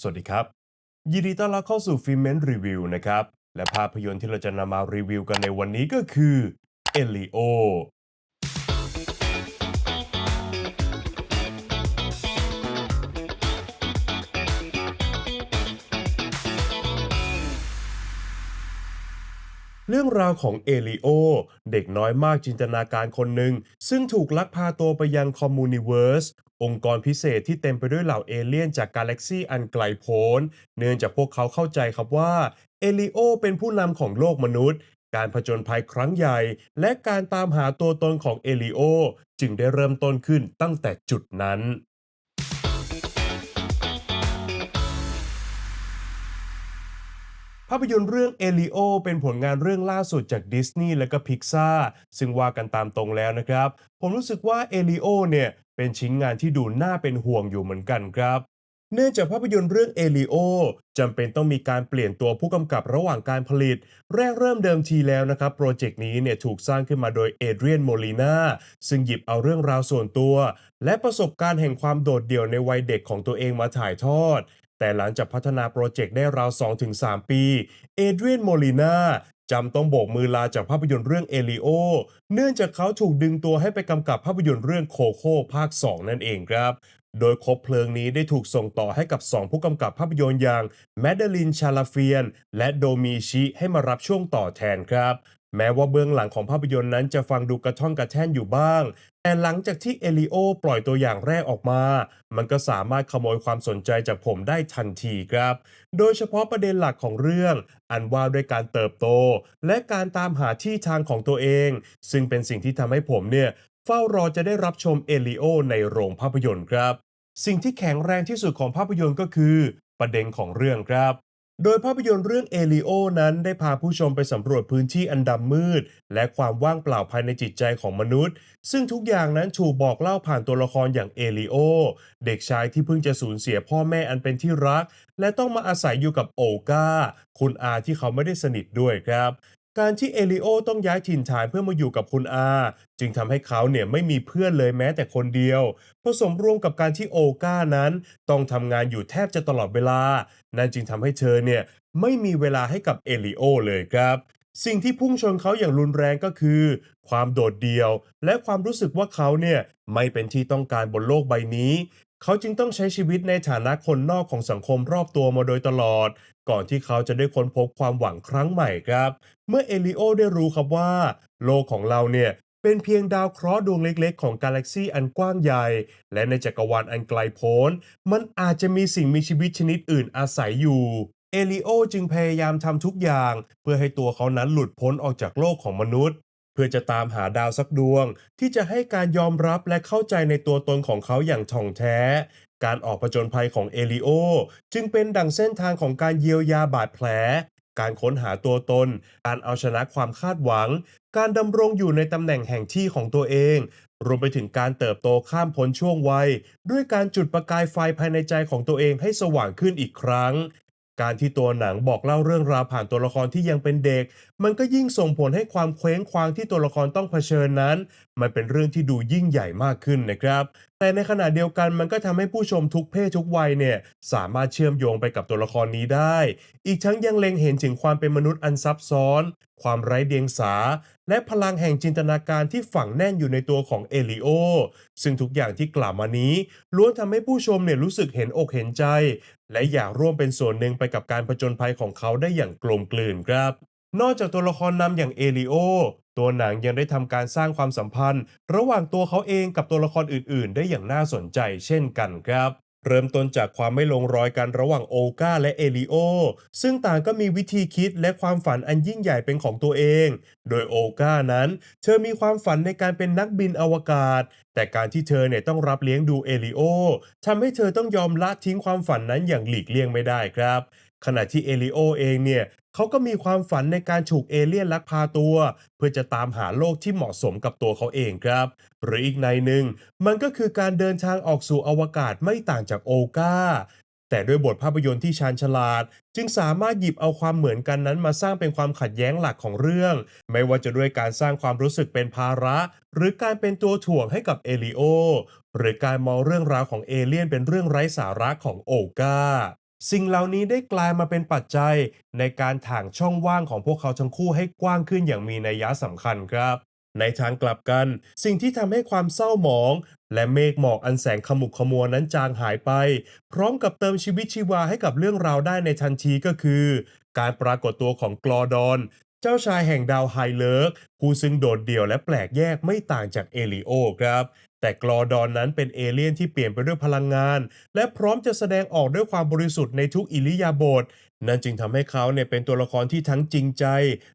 สวัสดีครับ ยินดีต้อนรับเข้าสู่ฟิเมนรีวิวนะครับ และภาพยนตร์ที่เราจะนำมารีวิวกันในวันนี้ก็คือเอลิโอเรื่องราวของเอลิโอ เด็กน้อยมากจินตนาการคนหนึ่ง ซึ่งถูกลักพาตัวไปยังคอมมูนิเวิร์ส องค์กรพิเศษที่เต็มไปด้วยเหล่าเอเลี่ยนจากกาแล็กซีอันไกลโพ้น เนื่องจากพวกเขาเข้าใจครับว่าเอลิโอเป็นผู้นำของโลกมนุษย์ การผจญภัยครั้งใหญ่ และการตามหาตัวตนของเอลิโอจึงได้เริ่มต้นขึ้นตั้งแต่จุดนั้นภาพยนตร์เรื่องเอลิโอเป็นผลงานเรื่องล่าสุดจากดิสนีย์และก็พิกซาซึ่งว่ากันตามตรงแล้วนะครับ ผมรู้สึกว่าเอลิโอเนี่ย เป็นชิ้นงานที่ดูน่าเป็นห่วงอยู่เหมือนกันครับ เนื่องจากภาพยนตร์เรื่องเอลิโอจำเป็นต้องมีการเปลี่ยนตัวผู้กำกับระหว่างการผลิต แรกเริ่มเดิมทีแล้วนะครับ โปรเจกต์นี้เนี่ยถูกสร้างขึ้นมาโดยเอเดรียนโมลีนาซึ่งหยิบเอาเรื่องราวส่วนตัว และประสบการณ์แห่งความโดดเดี่ยวในวัยเด็กของตัวเองมาถ่ายทอดแต่หลังจากพัฒนาโปรเจกต์ได้ราว 2-3 ปี เอเดรียนโมลีนา จำต้องโบกมือลาจากภาพยนตร์เรื่องเอลิโอ เนื่องจากเขาถูกดึงตัวให้ไปกำกับภาพยนตร์เรื่องโคโค่ภาค 2 นั่นเองครับ โดยคบเพลิงนี้ได้ถูกส่งต่อให้กับ 2 ผู้กำกับภาพยนตร์อย่างแมดเดลินชาลาเฟียน และโดมีชิให้มารับช่วงต่อแทนครับ แม้ว่าเบื้องหลังของภาพยนตร์นั้นจะฟังดูกระท่อนกระแท่นอยู่บ้าง แต่หลังจากที่เอลิโอปล่อยตัวอย่างแรกออกมา มันก็สามารถขโมยความสนใจจากผมได้ทันทีครับ โดยเฉพาะประเด็นหลักของเรื่อง อันว่าด้วยการเติบโต และการตามหาที่ทางของตัวเอง ซึ่งเป็นสิ่งที่ทำให้ผมเนี่ยเฝ้ารอจะได้รับชมเอลิโอในโรงภาพยนตร์ครับ สิ่งที่แข็งแรงที่สุดของภาพยนตร์ก็คือ ประเด็นของเรื่องครับ โดยภาพยนตร์เรื่องเอลิโอนั้นได้พาผู้ชมไปสำรวจพื้นที่อันดำมืด และความว่างเปล่าภายในจิตใจของมนุษย์ ซึ่งทุกอย่างนั้นถูกบอกเล่าผ่านตัวละครอย่างเอลิโอ เด็กชายที่เพิ่งจะสูญเสียพ่อแม่อันเป็นที่รัก และต้องมาอาศัยอยู่กับโอกาคุณอาที่เขาไม่ได้สนิทด้วยครับ การที่เอลิโอต้องย้ายถิ่นฐานเพื่อมาอยู่กับคุณอา จึงทำให้เขาเนี่ยไม่มีเพื่อนเลยแม้แต่คนเดียว ผสมร่วมกับการที่โอก้านั้น ต้องทำงานอยู่แทบจะตลอดเวลา นั่นจึงทำให้เธอเนี่ยไม่มีเวลาให้กับเอลิโอเลยครับสิ่งที่พุ่งชนเขาอย่างรุนแรงก็คือ ความโดดเดี่ยว และความรู้สึกว่าเขาเนี่ยไม่เป็นที่ต้องการบนโลกใบนี้ เขาจึงต้องใช้ชีวิตในฐานะคนนอกของสังคมรอบตัวมาโดยตลอด ก่อนที่เขาจะได้ค้นพบความหวังครั้งใหม่ครับ เมื่อเอลิโอได้รู้ครับว่า โลกของเราเนี่ยเป็นเพียงดาวเคราะห์ดวงเล็กๆ ของกาแล็กซีอันกว้างใหญ่ และในจักรวาลอันไกลโพ้น มันอาจจะมีสิ่งมีชีวิตชนิดอื่นอาศัยอยู่ เอลิโอจึงพยายามทำทุกอย่าง เพื่อให้ตัวเขานั้นหลุดพ้นออกจากโลกของมนุษย์ พื่อจะตามหาดาวสักดวง ที่จะให้การยอมรับและเข้าใจในตัวตนของเขาอย่างถ่องแท้ การออกผจญภัยของเอลิโอ จึงเป็นดั่งเส้นทางของการเยียวยาบาดแผล การค้นหาตัวตน การเอาชนะความคาดหวัง การดำรงอยู่ในตำแหน่งแห่งที่ของตัวเอง รวมไปถึงการเติบโตข้ามพ้นช่วงวัย ด้วยการจุดประกายไฟภายในใจของตัวเองให้สว่างขึ้นอีกครั้งการที่ตัวหนังบอกเล่าเรื่องราวผ่านตัวละครที่ยังเป็นเด็กมันก็ยิ่งส่งผลให้ความเคว้งคว้างที่ตัวละครต้องเผชิญนั้น มันเป็นเรื่องที่ดูยิ่งใหญ่มากขึ้นนะครับ แต่ในขณะเดียวกันมันก็ทำให้ผู้ชมทุกเพศทุกวัยเนี่ยสามารถเชื่อมโยงไปกับตัวละครนี้ได้ อีกทั้งยังเล็งเห็นถึงความเป็นมนุษย์อันซับซ้อน ความไร้เดียงสา และพลังแห่งจินตนาการที่ฝังแน่นอยู่ในตัวของเอลิโอ ซึ่งทุกอย่างที่กล่าวมานี้ล้วนทำให้ผู้ชมเนี่ยรู้สึกเห็นอกเห็นใจ และอยากร่วมเป็นส่วนหนึ่งไปกับการผจญภัยของเขาได้อย่างกลมกลืนครับ นอกจากตัวละครนำอย่างเอลิโอ ตัวหนังยังได้ทำการสร้างความสัมพันธ์ ระหว่างตัวเขาเองกับตัวละครอื่น ๆ ได้อย่างน่าสนใจเช่นกันครับเริ่มต้นจากความไม่ลงรอยกันระหว่างโอกาและเอลิโอ ซึ่งต่างก็มีวิธีคิดและความฝันอันยิ่งใหญ่เป็นของตัวเอง โดยโอกานั้น เธอมีความฝันในการเป็นนักบินอวกาศ แต่การที่เธอเนี่ยต้องรับเลี้ยงดูเอลิโอทำให้เธอต้องยอมละทิ้งความฝันนั้นอย่างหลีกเลี่ยงไม่ได้ครับ ขณะที่เอลิโอเองเนี่ย เขาก็มีความฝันในการถูกเอเลี่ยนลักพาตัว เพื่อจะตามหาโลกที่เหมาะสมกับตัวเขาเองครับ หรืออีกในหนึ่ง มันก็คือการเดินทางออกสู่อวกาศไม่ต่างจากโอกาแต่ด้วยบทภาพยนตร์ที่ชาญฉลาด จึงสามารถหยิบเอาความเหมือนกันนั้นมาสร้างเป็นความขัดแย้งหลักของเรื่อง ไม่ว่าจะด้วยการสร้างความรู้สึกเป็นภาระ หรือการเป็นตัวถ่วงให้กับเอลิโอ หรือการมองเรื่องราวของเอเลี่ยนเป็นเรื่องไร้สาระของโอกา สิ่งเหล่านี้ได้กลายมาเป็นปัจจัย ในการถ่างช่องว่างของพวกเขาทั้งคู่ให้กว้างขึ้นอย่างมีนัยยะสำคัญครับ ในทางกลับกัน สิ่งที่ทำให้ความเศร้าหมอง และเมฆหมอกอันแสงขมุกขมัวนั้นจางหายไป พร้อมกับเติมชีวิตชีวาให้กับเรื่องราวได้ในทันทีก็คือ การปรากฏตัวของกลอดอน เจ้าชายแห่งดาวไฮเลิร์กผู้ซึ่งโดดเดี่ยวและแปลกแยกไม่ต่างจากเอลิโอครับ แต่กลอดอนนั้นเป็นเอเลี่ยนที่เปลี่ยนไปด้วยพลังงาน และพร้อมจะแสดงออกด้วยความบริสุทธิ์ในทุกอิริยาบถ นั่นจึงทำให้เขาเนี่ยเป็นตัวละครที่ทั้งจริงใจ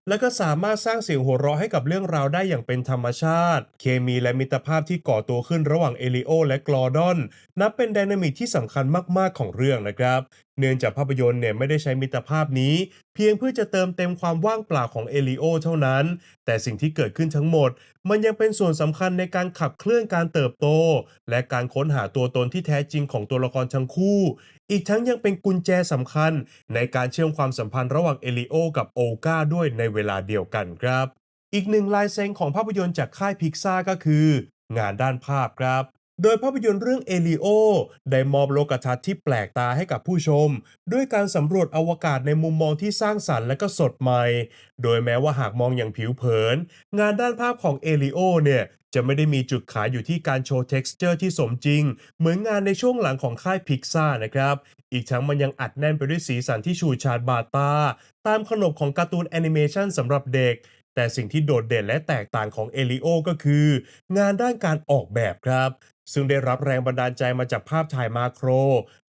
และก็สามารถสร้างเสียงหัวเราะให้กับเรื่องราวได้อย่างเป็นธรรมชาติ เคมีและมิตรภาพที่ก่อตัวขึ้นระหว่างเอลิโอและกลอดอน นับเป็นไดนามิกที่สำคัญมากๆของเรื่องนะครับ เนื่องจากภาพยนตร์เนี่ยไม่ได้ใช้มิตรภาพนี้ เพียงเพื่อจะเติมเต็มความว่างเปล่าของเอลิโอเท่านั้น แต่สิ่งที่เกิดขึ้นทั้งหมด มันยังเป็นส่วนสำคัญในการขับเคลื่อนการเติบโต และการค้นหาตัวตนที่แท้จริงของตัวละครทั้งคู่ อีกทั้งยังเป็นกุญแจสำคัญ ในการเชื่อมความสัมพันธ์ระหว่างเอลิโอกับโอกาด้วยในเวลาเดียวกันครับ อีกหนึ่งลายเซ็นของภาพยนตร์จากค่ายพิกซาก็คือ งานด้านภาพครับ โดยภาพยนตร์เรื่องเอลิโอได้มอบโลกทัศน์ที่แปลกตาให้กับผู้ชม ด้วยการสำรวจอวกาศในมุมมองที่สร้างสรรค์และก็สดใหม่ โดยแม้ว่าหากมองอย่างผิวเผิน งานด้านภาพของเอลิโอเนี่ยจะไม่ได้มีจุดขายอยู่ที่การโชว์ texture ที่สมจริง เหมือนงานในช่วงหลังของค่ายพิกซ่านะครับ อีกทั้งมันยังอัดแน่นไปด้วยสีสันที่ฉูดฉาดบาดตา ตามขนบของการ์ตูนแอนิเมชันสำหรับเด็ก แต่สิ่งที่โดดเด่นและแตกต่างของเอลิโอก็คือ งานด้านการออกแบบครับ ซึ่งได้รับแรงบันดาลใจมาจากภาพถ่ายมาโคร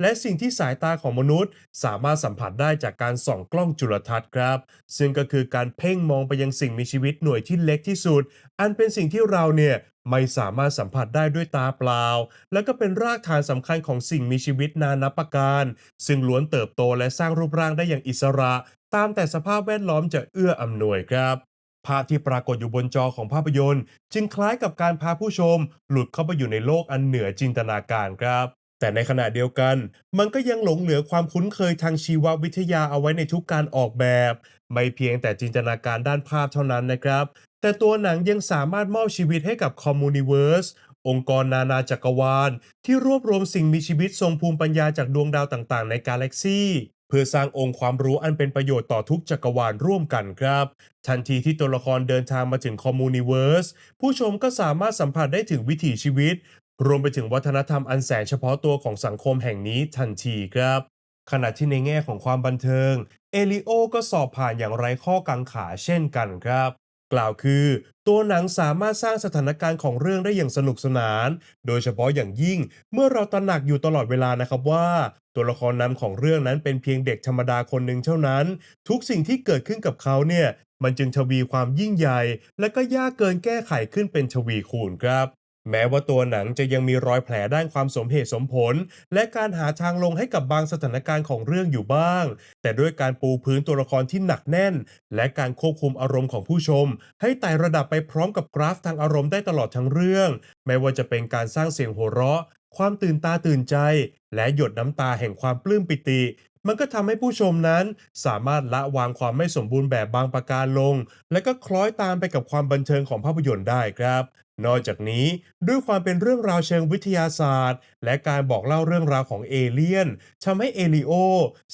และสิ่งที่สายตาของมนุษย์ สามารถสัมผัสได้จากการส่องกล้องจุลทรรศน์ครับ ซึ่งก็คือการเพ่งมองไปยังสิ่งมีชีวิตหน่วยที่เล็กที่สุด อันเป็นสิ่งที่เราเนี่ยไม่สามารถสัมผัสได้ด้วยตาเปล่า และก็เป็นรากฐานสำคัญของสิ่งมีชีวิตนานับประการ ซึ่งล้วนเติบโตและสร้างรูปร่างได้อย่างอิสระ ตามแต่สภาพแวดล้อมจะเอื้ออำนวยครับ ภาพที่ปรากฏอยู่บนจอของภาพยนตร์ จึงคล้ายกับการพาผู้ชม หลุดเข้าไปอยู่ในโลกอันเหนือจินตนาการครับ แต่ในขณะเดียวกัน มันก็ยังหลงเหลือความคุ้นเคยทางชีววิทยาเอาไว้ในทุกการออกแบบ ไม่เพียงแต่จินตนาการด้านภาพเท่านั้นนะครับ แต่ตัวหนังยังสามารถมอบชีวิตให้กับคอมมูนิเวิร์สองค์กรนานาจักรวาล ที่รวบรวมสิ่งมีชีวิตทรงภูมิปัญญาจากดวงดาวต่างๆ ในกาแล็กซี พื่อสร้างองค์ความรู้อันเป็นประโยชน์ต่อทุกจักรวาลร่วมกันครับ ทันทีที่ตัวละครเดินทางมาถึงคอมมูนิเวิร์สผู้ชมก็สามารถสัมผัสได้ถึงวิถีชีวิต รวมไปถึงวัฒนธรรมอันแสนเฉพาะตัวของสังคมแห่งนี้ทันทีครับ ขณะที่ในแง่ของความบันเทิง เอลิโอก็สอบผ่านอย่างไร้ข้อกังขาเช่นกันครับ กล่าวคือ ตัวหนังสามารถสร้างสถานการณ์ของเรื่องได้อย่างสนุกสนาน โดยเฉพาะอย่างยิ่งเมื่อเราตระหนักอยู่ตลอดเวลานะครับว่า ตัวละครนำของเรื่องนั้นเป็นเพียงเด็กธรรมดาคนหนึ่งเท่านั้น ทุกสิ่งที่เกิดขึ้นกับเขาเนี่ยมันจึงทวีความยิ่งใหญ่ และก็ยากเกินแก้ไขขึ้นเป็นทวีคูณครับ แม้ว่าตัวหนังจะยังมีรอยแผลด้านความสมเหตุสมผล และการหาทางลงให้กับบางสถานการณ์ของเรื่องอยู่บ้าง แต่ด้วยการปูพื้นตัวละครที่หนักแน่น และการควบคุมอารมณ์ของผู้ชม ให้ไต่ระดับไปพร้อมกับกราฟทางอารมณ์ได้ตลอดทั้งเรื่อง ไม่ว่าจะเป็นการสร้างเสียงหัวเราะ ความตื่นตาตื่นใจ และหยดน้ำตาแห่งความปลื้มปิติมันก็ทำให้ผู้ชมนั้นสามารถละวางความไม่สมบูรณ์แบบบางประการลง และก็คล้อยตามไปกับความบันเทิงของภาพยนตร์ได้ครับ นอกจากนี้ด้วยความเป็นเรื่องราวเชิงวิทยาศาสตร์ และการบอกเล่าเรื่องราวของเอเลี่ยนทำให้เอลิโอ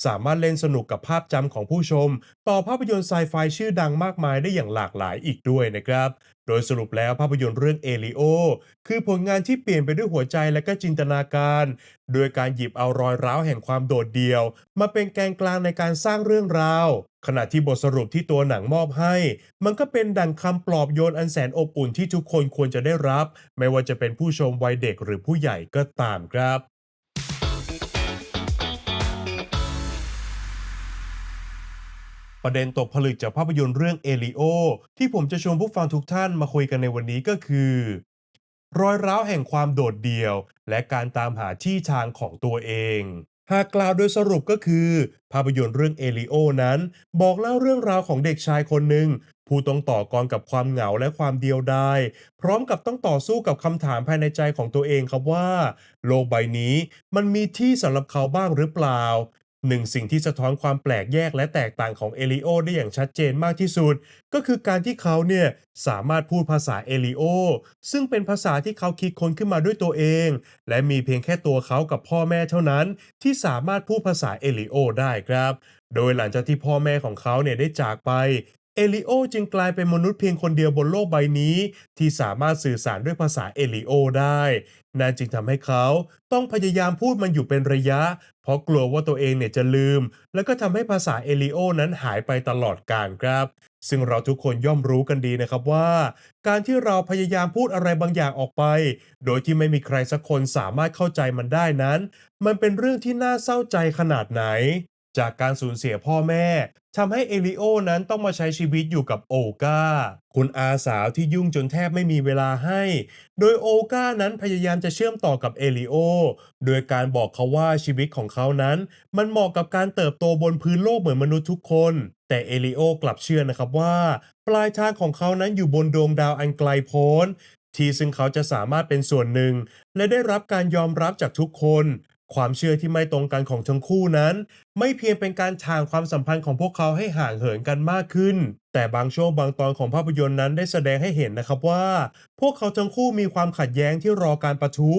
สามารถเล่นสนุกกับภาพจำของผู้ชม ต่อภาพยนตร์ไซไฟชื่อดังมากมายได้อย่างหลากหลายอีกด้วยนะครับ โดยสรุปแล้วภาพยนตร์เรื่องเอลิโอคือผลงานที่เปลี่ยนไปด้วยหัวใจและก็จินตนาการ โดยการหยิบเอารอยร้าวแห่งความโดดเดี่ยว มาเป็นแกนกลางในการสร้างเรื่องราว ขณะที่บทสรุปที่ตัวหนังมอบให้ มันก็เป็นดังคำปลอบโยนอันแสนอบอุ่นที่ทุกคนควรจะได้รับ ไม่ว่าจะเป็นผู้ชมวัยเด็กหรือผู้ใหญ่ก็ตามครับ ประเด็นตกผลึกจากภาพยนตร์เรื่องเอลิโอที่ผมจะชวนผู้ฟังทุกท่านมาคุยกันในวันนี้ก็คือ รอยร้าวแห่งความโดดเดี่ยว และการตามหาที่ทางของตัวเอง หากกล่าวโดยสรุปก็คือ ภาพยนตร์เรื่องเอลิโอนั้น บอกเล่าเรื่องราวของเด็กชายคนหนึ่งผู้ต้องต่อกรกับความเหงาและความเดียวดายพร้อมกับต้องต่อสู้กับคำถามภายในใจของตัวเองครับว่า โลกใบนี้มันมีที่สำหรับเขาบ้างหรือเปล่า หนึ่งสิ่งที่สะท้อนความแปลกแยกและแตกต่างของเอลิโอได้อย่างชัดเจนมากที่สุด ก็คือการที่เขาเนี่ยสามารถพูดภาษาเอลิโอซึ่งเป็นภาษาที่เขาคิดค้นขึ้นมาด้วยตัวเอง และมีเพียงแค่ตัวเขากับพ่อแม่เท่านั้น ที่สามารถพูดภาษาเอลิโอได้ครับ โดยหลังจากที่พ่อแม่ของเขาเนี่ยได้จากไป เอลิโอจึงกลายเป็นมนุษย์เพียงคนเดียวบนโลกใบนี้ ที่สามารถสื่อสารด้วยภาษาเอลิโอได้นั่นจึงทำให้เขาต้องพยายามพูดมันอยู่เป็นระยะ เพราะกลัวว่าตัวเองเนี่ยจะลืม แล้วก็ทำให้ภาษาเอลิโอนั้นหายไปตลอดกาลครับ ซึ่งเราทุกคนย่อมรู้กันดีนะครับว่า การที่เราพยายามพูดอะไรบางอย่างออกไป โดยที่ไม่มีใครสักคนสามารถเข้าใจมันได้นั้น มันเป็นเรื่องที่น่าเศร้าใจขนาดไหน จากการสูญเสียพ่อแม่ทำให้เอลิโอนั้นต้องมาใช้ชีวิตอยู่กับโอกาคุณอาสาวที่ยุ่งจนแทบไม่มีเวลาให้ โดยโอกานั้นพยายามจะเชื่อมต่อกับเอลิโอ โดยการบอกเขาว่าชีวิตของเขานั้น มันเหมาะกับการเติบโตบนพื้นโลกเหมือนมนุษย์ทุกคน แต่เอลิโอกลับเชื่อนะครับว่า ปลายทางของเขานั้นอยู่บนดวงดาวอันไกลโพ้นที่ซึ่งเขาจะสามารถเป็นส่วนหนึ่ง และได้รับการยอมรับจากทุกคน ความเชื่อที่ไม่ตรงกันของทั้งคู่นั้น ไม่เพียงเป็นการทางความสัมพันธ์ของพวกเขาให้ห่างเหินกันมากขึ้น แต่บางช่วงบางตอนของภาพยนตร์นั้นได้แสดงให้เห็นนะครับว่า พวกเขาทั้งคู่มีความขัดแย้งที่รอการประทุ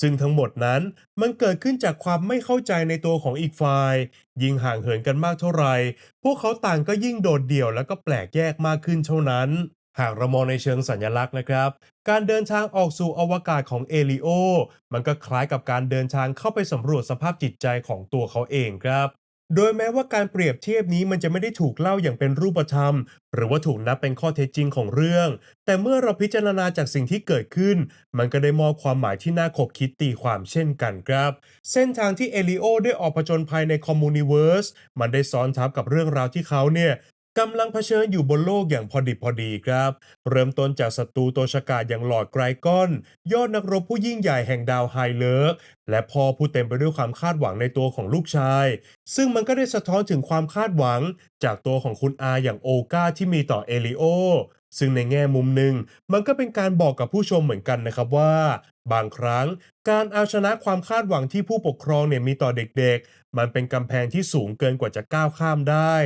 ซึ่งทั้งหมดนั้นมันเกิดขึ้นจากความไม่เข้าใจในตัวของอีกฝ่าย ยิ่งห่างเหินกันมากเท่าไหร่พวกเขาต่างก็ยิ่งโดดเดี่ยวและก็แปลกแยกมากขึ้นเท่านั้น หากเรามองในเชิงสัญลักษณ์นะครับ การเดินทางออกสู่อวกาศของเอลิโอ มันก็คล้ายกับการเดินทางเข้าไปสำรวจสภาพจิตใจของตัวเขาเองครับ โดยแม้ว่าการเปรียบเทียบนี้มันจะไม่ได้ถูกเล่าอย่างเป็นรูปธรรม หรือว่าถูกนับเป็นข้อเท็จจริงของเรื่อง แต่เมื่อเราพิจารณาจากสิ่งที่เกิดขึ้น มันก็ได้มอบความหมายที่น่าขบคิดตีความเช่นกันครับ เส้นทางที่เอลิโอได้ออกผจญภัยในคอมมูนิเวิร์สมันได้ซ้อนทับกับเรื่องราวที่เขาเนี่ย กำลังเผชิญอยู่บนโลกอย่างพอดิบพอดีครับ เริ่มต้นจากศัตรูตัวฉกาจอย่างหลอดไกรก้อน ยอดนักรบผู้ยิ่งใหญ่แห่งดาวไฮเลิร์กและพ่อผู้เต็มไปด้วยความคาดหวังในตัวของลูกชาย ซึ่งมันก็ได้สะท้อนถึงความคาดหวัง จากตัวของคุณอาอย่างโอกาที่มีต่อเอลิโอ ซึ่งในแง่มุมหนึ่ง มันก็เป็นการบอกกับผู้ชมเหมือนกันนะครับว่า บางครั้ง การเอาชนะความคาดหวังที่ผู้ปกครองเนี่ยมีต่อเด็กๆ มันเป็นกำแพงที่สูงเกินกว่าจะก้าวข้ามได้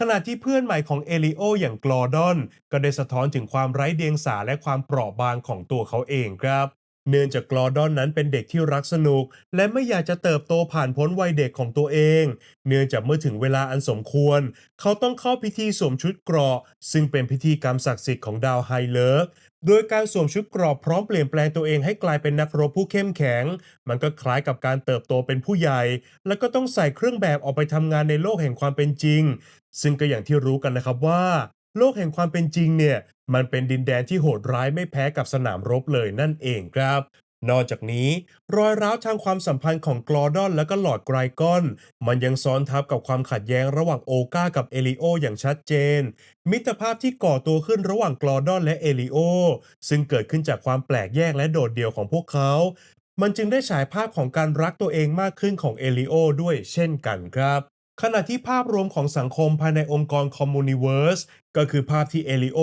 ขณะที่เพื่อนใหม่ของเอลิโออย่างกลอดอน ก็ได้สะท้อนถึงความไร้เดียงสาและความเปราะบางของตัวเขาเองครับ เนื่องจากกลอดอนนั้นเป็นเด็กที่รักสนุก และไม่อยากจะเติบโตผ่านพ้นวัยเด็กของตัวเอง เนื่องจากเมื่อถึงเวลาอันสมควร เขาต้องเข้าพิธีสวมชุดเกราะ ซึ่งเป็นพิธีกรรมศักดิ์สิทธิ์ของดาวไฮเลิร์ก โดยการสวมชุดกรอบพร้อมเปลี่ยนแปลงตัวเองให้กลายเป็นนักรบผู้เข้มแข็ง มันก็คล้ายกับการเติบโตเป็นผู้ใหญ่ แล้วก็ต้องใส่เครื่องแบบออกไปทำงานในโลกแห่งความเป็นจริง ซึ่งก็อย่างที่รู้กันนะครับว่า โลกแห่งความเป็นจริงเนี่ย มันเป็นดินแดนที่โหดร้ายไม่แพ้กับสนามรบเลยนั่นเองครับ นอกจากนี้ รอยร้าวทางความสัมพันธ์ของกลอดอนและก็หลอดไกรกอน มันยังซ้อนทับกับความขัดแย้งระหว่างโอกากับเอลิโออย่างชัดเจน มิตรภาพที่ก่อตัวขึ้นระหว่างกลอดอนและเอลิโอ ซึ่งเกิดขึ้นจากความแปลกแยกและโดดเดี่ยวของพวกเขา มันจึงได้ฉายภาพของการรักตัวเองมากขึ้นของเอลิโอด้วย เช่นกันครับขณะที่ภาพรวมของสังคมภายในองค์กรคอมมูนิเวิร์สก็คือภาพที่เอลิโอ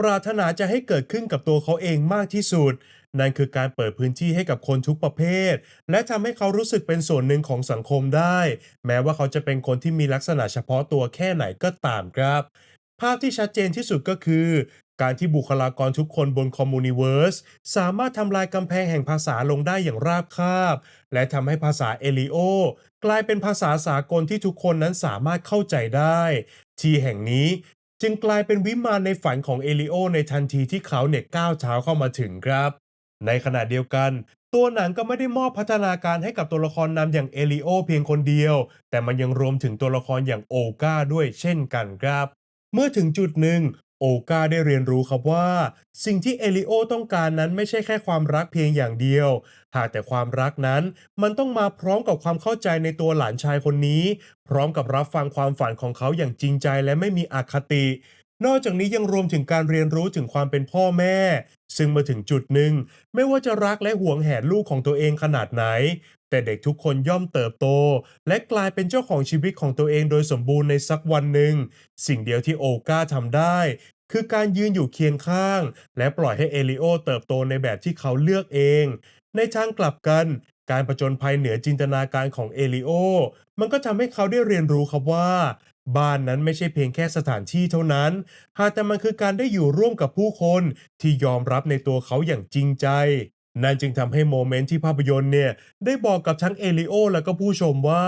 ปรารถนาจะให้เกิดขึ้นกับตัวเขาเองมากที่สุด นั่นคือการเปิดพื้นที่ให้กับคนทุกประเภท และทำให้เขารู้สึกเป็นส่วนหนึ่งของสังคมได้ แม้ว่าเขาจะเป็นคนที่มีลักษณะเฉพาะตัวแค่ไหนก็ตามครับ ภาพที่ชัดเจนที่สุดก็คือ การที่บุคลากรทุกคนบนคอมมูนิเวิร์สสามารถทำลายกำแพงแห่งภาษาลงได้อย่างราบคาบ และทำให้ภาษาเอลิโอกลายเป็นภาษาสากลที่ทุกคนนั้นสามารถเข้าใจได้ ที่แห่งนี้จึงกลายเป็นวิมานในฝันของเอลิโอในทันทีที่เขาเนี่ยก้าวเท้าเข้ามาถึงครับ ในขณะเดียวกัน ตัวหนังก็ไม่ได้มอบพัฒนาการให้กับตัวละครนำอย่างเอลิโอเพียงคนเดียว แต่มันยังรวมถึงตัวละครอย่างโอกาด้วยเช่นกันครับ เมื่อถึงจุดหนึ่งโอกาได้เรียนรู้ครับว่า สิ่งที่เอลิโอต้องการนั้นไม่ใช่แค่ความรักเพียงอย่างเดียว หากแต่ความรักนั้นมันต้องมาพร้อมกับความเข้าใจในตัวหลานชายคนนี้ พร้อมกับรับฟังความฝันของเขาอย่างจริงใจและไม่มีอคติ นอกจากนี้ยังรวมถึงการเรียนรู้ถึงความเป็นพ่อแม่ ซึ่งมาถึงจุดหนึ่ง ไม่ว่าจะรักและห่วงแหนลูกของตัวเองขนาดไหน แต่เด็กทุกคนย่อมเติบโต และกลายเป็นเจ้าของชีวิตของตัวเองโดยสมบูรณ์ในสักวันหนึ่ง สิ่งเดียวที่โอกาทำได้คือการยืนอยู่เคียงข้าง และปล่อยให้เอลิโอเติบโตในแบบที่เขาเลือกเอง ในทางกลับกัน การประจนภัยเหนือจินตนาการของเอลิโอ มันก็ทำให้เขาได้เรียนรู้ครับว่า บ้านนั้นไม่ใช่เพียงแค่สถานที่เท่านั้น หากแต่มันคือการได้อยู่ร่วมกับผู้คนที่ยอมรับในตัวเขาอย่างจริงใจ นั่นจึงทำให้โมเมนต์ที่ภาพยนตร์เนี่ย ได้บอกกับทั้งเอลิโอและก็ผู้ชมว่า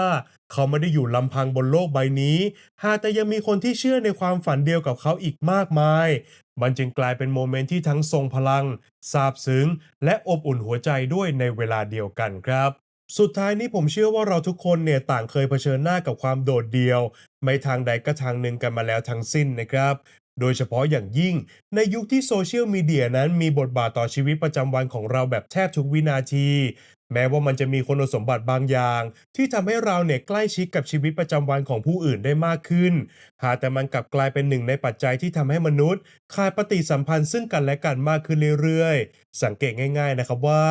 เขาไม่ได้อยู่ลำพังบนโลกใบนี้ หากแต่ยังมีคนที่เชื่อในความฝันเดียวกับเขาอีกมากมาย มันจึงกลายเป็นโมเมนต์ที่ทั้งทรงพลังซาบซึ้ง และอบอุ่นหัวใจด้วยในเวลาเดียวกันครับสุดท้ายนี้ผมเชื่อว่าเราทุกคนเนี่ยต่างเคยเผชิญหน้ากับความโดดเดี่ยว ไม่ทางใดก็ทางหนึ่งกันมาแล้วทั้งสิ้นนะครับ โดยเฉพาะอย่างยิ่ง ในยุคที่โซเชียลมีเดียนั้นมีบทบาทต่อชีวิตประจำวันของเราแบบแทบทุกวินาที แม้ว่ามันจะมีคุณสมบัติบางอย่าง ที่ทำให้เราเนี่ยใกล้ชิดกับชีวิตประจำวันของผู้อื่นได้มากขึ้น หากแต่มันกลับกลายเป็นหนึ่งในปัจจัยที่ทำให้มนุษย์ขาดปฏิสัมพันธ์ซึ่งกันและกันมากขึ้นเรื่อยๆ สังเกตง่าย ๆนะครับว่า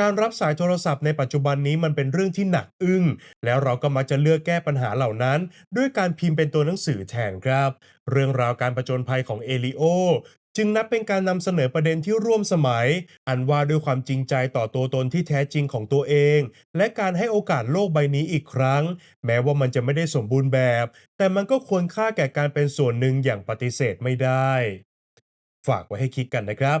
การรับสายโทรศัพท์ในปัจจุบันนี้มันเป็นเรื่องที่หนักอึ้ง แล้วเราก็มักจะเลือกแก้ปัญหาเหล่านั้น ด้วยการพิมพ์เป็นตัวหนังสือแทนครับ เรื่องราวการประจนภัยของเอลิโอ จึงนับเป็นการนำเสนอประเด็นที่ร่วมสมัย อันว่าด้วยความจริงใจต่อตัวตนที่แท้จริงของตัวเอง และการให้โอกาสโลกใบนี้อีกครั้ง แม้ว่ามันจะไม่ได้สมบูรณ์แบบ แต่มันก็ควรค่าแก่การเป็นส่วนหนึ่งอย่างปฏิเสธไม่ได้ ฝากไว้ให้คิดกันนะครับ